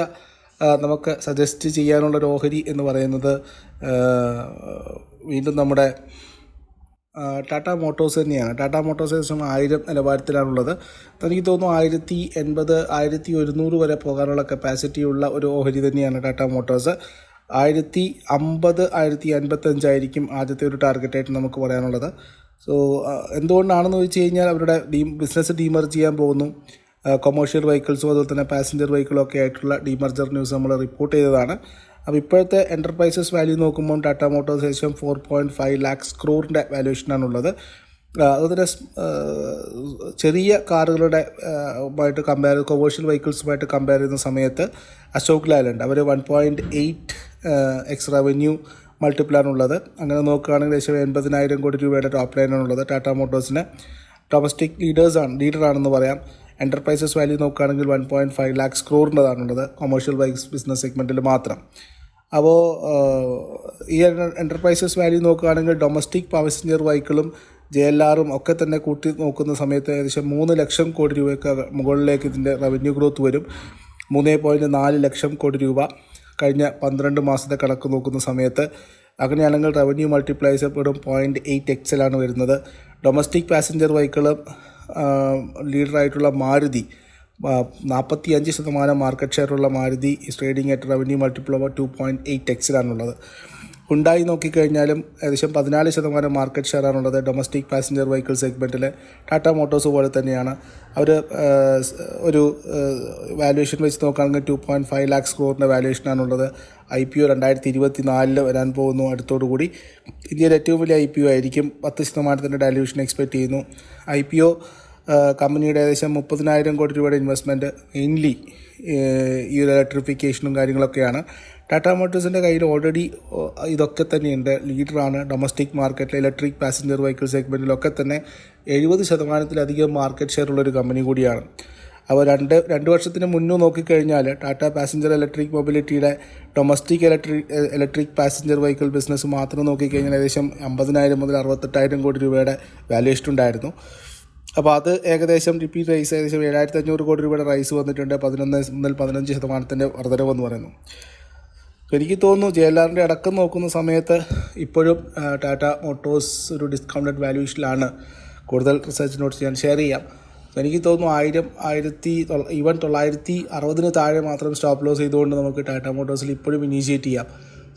നമുക്ക് സജസ്റ്റ് ചെയ്യാനുള്ള ഒരു ഓഹരി എന്ന് പറയുന്നത് വീണ്ടും നമ്മുടെ ടാറ്റ മോട്ടോഴ്സ് തന്നെയാണ്. ടാറ്റ മോട്ടോഴ്സ് ഏകദേശം ആയിരം നിലവാരത്തിലാണുള്ളത്. എനിക്ക് തോന്നുന്നു ആയിരത്തി എൺപത് ആയിരത്തി ഒരുന്നൂറ് വരെ പോകാനുള്ള കപ്പാസിറ്റി ഉള്ള ഒരു ഓഹരി തന്നെയാണ് ടാറ്റ മോട്ടോഴ്സ്. ആയിരത്തി അമ്പത് ആയിരത്തി അൻപത്തഞ്ചായിരിക്കും ആദ്യത്തെ ഒരു ടാർഗറ്റായിട്ട് നമുക്ക് പറയാനുള്ളത്. സോ എന്തുകൊണ്ടാണെന്ന് ചോദിച്ചു കഴിഞ്ഞാൽ അവരുടെ ഡീ ബിസിനസ് ഡീമർ ചെയ്യാൻ പോകുന്നു. കൊമേഴ്ഷ്യൽ വെഹിക്കിൾസും അതുപോലെ തന്നെ പാസഞ്ചർ വെഹിക്കിളും ഒക്കെ ആയിട്ടുള്ള ഡിമർജർ ന്യൂസ് നമ്മൾ റിപ്പോർട്ട് ചെയ്തതാണ്. അപ്പോൾ ഇപ്പോഴത്തെ എന്റർപ്രൈസസ് വാല്യൂ നോക്കുമ്പോൾ ടാറ്റ മോട്ടോഴ്സ് ഏകദേശം ഫോർ പോയിന്റ് ഫൈവ് ലാക്സ് ക്രോറിന്റെ വാല്യൂഷനാണുള്ളത് അതുപോലെ ചെറിയ കാറുകളുടെ ആയിട്ട് കമ്പയർ കൊമേഴ്ഷ്യൽ വെഹിക്കിൾസുമായിട്ട് കമ്പയർ ചെയ്യുന്ന സമയത്ത് അശോക് ലാലുണ്ട് അവർ one point eight X revenue മൾട്ടിപ്പിളാണുള്ളത് അങ്ങനെ നോക്കുകയാണെങ്കിൽ ഏകദേശം എൺപതിനായിരം കോടി രൂപയുടെ ടോപ്പ് ലൈനാണുള്ളത് ടാറ്റ മോട്ടോഴ്സിന് ഡൊമസ്റ്റിക് ലീഡേഴ്സാണ് ലീഡറാണെന്ന് പറയാം. എന്റർപ്രൈസസ് വാല്യൂ നോക്കുകയാണെങ്കിൽ വൺ പോയിന്റ് ഫൈവ് ലാക്സ് ക്രോറിന്റെതാണുള്ളത് കൊമേഴ്ഷ്യൽ ബൈക്സ് ബിസിനസ് സെഗ്മെന്റിൽ മാത്രം. അപ്പോൾ ഈ എന്റർപ്രൈസസ് വാല്യൂ നോക്കുകയാണെങ്കിൽ ഡൊമസ്റ്റിക് പാസഞ്ചർ വെഹിക്കിളും ജെ എൽ ആറും ഒക്കെ തന്നെ കൂട്ടി നോക്കുന്ന സമയത്ത് ഏകദേശം മൂന്ന് ലക്ഷം കോടി രൂപയ്ക്ക് മുകളിലേക്ക് ഇതിന്റെ റവന്യൂ ഗ്രോത്ത് വരും. മൂന്ന് പോയിന്റ് നാല് ലക്ഷം കോടി രൂപ കഴിഞ്ഞ പന്ത്രണ്ട് മാസത്തെ കണക്ക് നോക്കുന്ന സമയത്ത് അങ്ങനെയാണെങ്കിൽ റവന്യൂ മൾട്ടിപ്ലൈസ് എപ്പോഴും പോയിന്റ് എയ്റ്റ് എക്സലാണ് വരുന്നത്. ഡൊമസ്റ്റിക് പാസഞ്ചർ വെഹിക്കിൾ ലീഡറായിട്ടുള്ള മാരുതി നാൽപ്പത്തി അഞ്ച് ശതമാനം market ഷെയറുള്ള Maruti trading at revenue multiple over two point eight എക്സിലാണുള്ളത് ഉണ്ടായി നോക്കിക്കഴിഞ്ഞാലും ഏകദേശം പതിനാല് ശതമാനം മാർക്കറ്റ് ഷെയറാണുള്ളത് ഡൊമസ്റ്റിക് പാസഞ്ചർ വെഹിക്കിൾ സെഗ്മെന്റിൽ ടാറ്റ മോട്ടോഴ്സ് പോലെ തന്നെയാണ്. അവർ ഒരു വാല്യുവേഷൻ വെച്ച് നോക്കുകയാണെങ്കിൽ ടു പോയിന്റ് ഫൈവ് ലാക്സ് ക്രോറിന്റെ വാല്യുവേഷനാണുള്ളത് ഐ പി ഒ രണ്ടായിരത്തി ഇരുപത്തി നാലിൽ വരാൻ പോകുന്നു. അടുത്തോടുകൂടി ഇന്ത്യയിലെ ഏറ്റവും വലിയ ഐ പി ഒ ആയിരിക്കും. പത്ത് ശതമാനത്തിന്റെ ഡയലൂഷൻ എക്സ്പെക്റ്റ് ചെയ്യുന്നു. ഐ പി ഒ കമ്പനിയുടെ ഏകദേശം മുപ്പതിനായിരം കോടി രൂപയുടെ ഇൻവെസ്റ്റ്മെന്റ് മെയിൻലി ഈ ഒരു ഇലക്ട്രിഫിക്കേഷനും കാര്യങ്ങളൊക്കെയാണ്. ടാറ്റ മോട്ടോഴ്സിന്റെ കയ്യിൽ ഓൾറെഡി ഇതൊക്കെ തന്നെയുണ്ട്. ലീഡറാണ് ഡൊമസ്റ്റിക് മാർക്കറ്റിലെ ഇലക്ട്രിക് പാസഞ്ചർ വെഹിക്കിൾ സെഗ്മെന്റിലൊക്കെ തന്നെ എഴുപത് ശതമാനത്തിലധികം മാർക്കറ്റ് ഷെയർ ഉള്ളൊരു കമ്പനി കൂടിയാണ്. അപ്പോൾ രണ്ട് രണ്ട് വർഷത്തിന് മുന്നേ നോക്കിക്കഴിഞ്ഞാൽ Tata passenger electric മൊബിലിറ്റിയുടെ domestic electric electric passenger vehicle business മാത്രം നോക്കിക്കഴിഞ്ഞാൽ ഏകദേശം അമ്പതിനായിരം മുതൽ അറുപത്തെട്ടായിരം കോടി രൂപയുടെ വാല്യുവേഷൻ ഉണ്ടായിരുന്നു. അപ്പോൾ അത് ഏകദേശം റിപ്പീറ്റ് റൈസ് ഏകദേശം ഏഴായിരത്തി അഞ്ഞൂറ് കോടി രൂപയുടെ റൈസ് വന്നിട്ടുണ്ട്. പതിനൊന്ന് മുതൽ പതിനഞ്ച് ശതമാനത്തിന്റെ വർധനവ് എന്ന് പറയുന്നു. എനിക്ക് തോന്നുന്നു ജെ എൽ ആറിന്റെ അടക്കം നോക്കുന്ന സമയത്ത് ഇപ്പോഴും ടാറ്റ മോട്ടോഴ്സ് ഒരു ഡിസ്കൗണ്ടഡ് വാല്യൂഷനിലാണ് കൂടുതൽ റിസർച്ച് നോട്ട് ഞാൻ ഷെയർ ചെയ്യാം. എനിക്ക് തോന്നുന്നു ആയിരം ആയിരത്തി ഈവൻ തൊള്ളായിരത്തി അറുപതിന് താഴെ മാത്രം സ്റ്റോപ്പ് ലോസ് ചെയ്തുകൊണ്ട് നമുക്ക് ടാറ്റ മോട്ടോഴ്സിൽ ഇപ്പോഴും ഇനീഷ്യേറ്റ് ചെയ്യാം.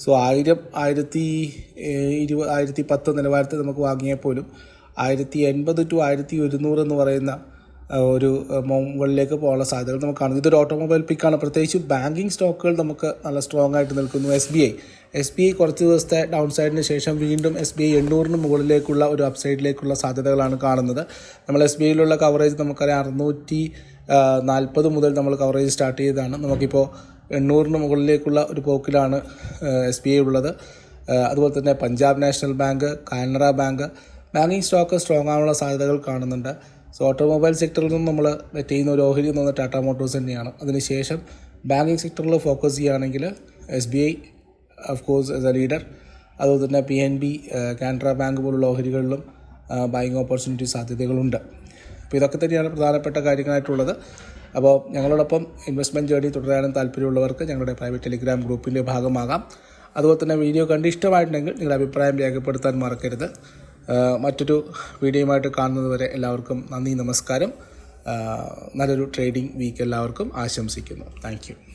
സോ ആയിരം ആയിരത്തി ഇരുപത് ആയിരത്തി പത്ത് നിലവാരത്തിൽ നമുക്ക് വാങ്ങിയാൽ പോലും ആയിരത്തി എൺപത് ടു ആയിരത്തി ഒരുന്നൂറ് എന്ന് പറയുന്ന ഒരു മുകളിലേക്ക് പോകാനുള്ള സാധ്യതകൾ നമുക്ക് കാണുന്നു. ഇതൊരു ഓട്ടോമൊബൈൽ പിക്കാണ് പ്രത്യേകിച്ച് ബാങ്കിങ് സ്റ്റോക്കുകൾ നമുക്ക് നല്ല സ്ട്രോങ് ആയിട്ട് നിൽക്കുന്നു. S B I S B I കുറച്ച് ദിവസത്തെ ഡൗൺ സൈഡിന് ശേഷം വീണ്ടും എസ് ബി ഐ എണ്ണൂറിന് മുകളിലേക്കുള്ള ഒരു അപ്സൈഡിലേക്കുള്ള സാധ്യതകളാണ് കാണുന്നത്. നമ്മൾ എസ് ബി ഐയിലുള്ള കവറേജ് നമുക്കറിയാം. അറുന്നൂറ്റി നാൽപ്പത് മുതൽ നമ്മൾ കവറേജ് സ്റ്റാർട്ട് ചെയ്തതാണ്. നമുക്കിപ്പോൾ എണ്ണൂറിന് മുകളിലേക്കുള്ള ഒരു പോക്കിലാണ് എസ് ബി ഐ ഉള്ളത്. അതുപോലെ തന്നെ Punjab national bank Canara bank banking stock strong ആവാനുള്ള സാധ്യതകൾ കാണുന്നുണ്ട്. സോ ഓട്ടോമൊബൈൽ സെക്ടറിൽ നിന്നും നമ്മൾ ബെറ്റ് ചെയ്യുന്ന ഒരു ഓഹരി എന്ന് പറഞ്ഞാൽ ടാറ്റ മോട്ടോഴ്സ് തന്നെയാണ്. അതിനുശേഷം ബാങ്കിങ് സെക്ടറിൽ ഫോക്കസ് ചെയ്യുകയാണെങ്കിൽ S B I of course as a leader അതുപോലെ തന്നെ P N B Canara bank പോലുള്ള ഓഹരികളിലും ബൈങ് ഓപ്പർച്യൂണിറ്റി സാധ്യതകളുണ്ട്. അപ്പോൾ ഇതൊക്കെ തന്നെയാണ് പ്രധാനപ്പെട്ട കാര്യങ്ങളായിട്ടുള്ളത്. അപ്പോൾ ഞങ്ങളോടൊപ്പം ഇൻവെസ്റ്റ്മെന്റ് ജേർണി തുടരാനും താല്പര്യമുള്ളവർക്ക് ഞങ്ങളുടെ പ്രൈവറ്റ് ടെലിഗ്രാം ഗ്രൂപ്പിന്റെ ഭാഗമാകാം. അതുപോലെ തന്നെ വീഡിയോ കണ്ട് ഇഷ്ടമായിട്ടുണ്ടെങ്കിൽ നിങ്ങളുടെ അഭിപ്രായം രേഖപ്പെടുത്താൻ മറക്കരുത്. മറ്റൊരു വീഡിയോയുമായിട്ട് കാണുന്നതുവരെ എല്ലാവർക്കും നന്ദി നമസ്കാരം. നല്ലൊരു ട്രേഡിംഗ് വീക്ക് എല്ലാവർക്കും ആശംസിക്കുന്നു. താങ്ക്